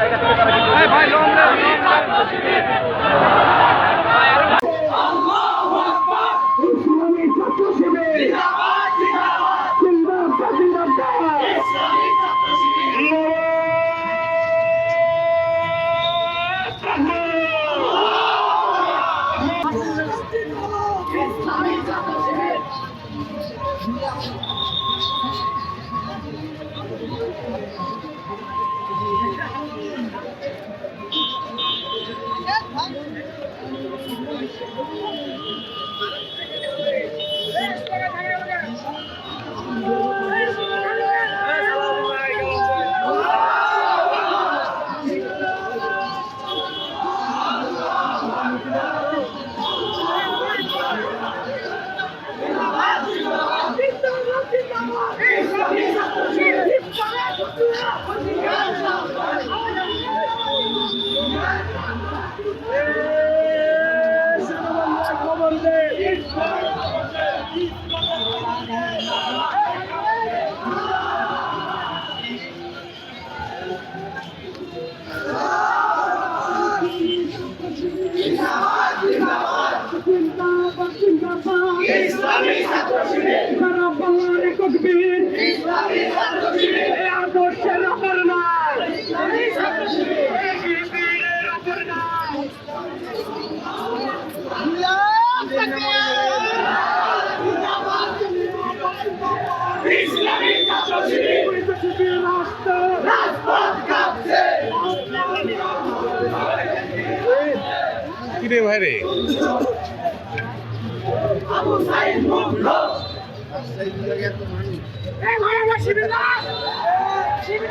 জায়গা থেকে তারা কিন্তু বাংলার একক বীর ইসলামী ছাত্র শিবির এই আদর্শের অপর নাই ইসলামী ছাত্র শিবির এই বীরের অপর নাই ইসলামী ছাত্র শিবির পরিবেশিত রাষ্ট্র রাজপথ কাঁপছে কিরে রে ভাই আমার শিবির শিবির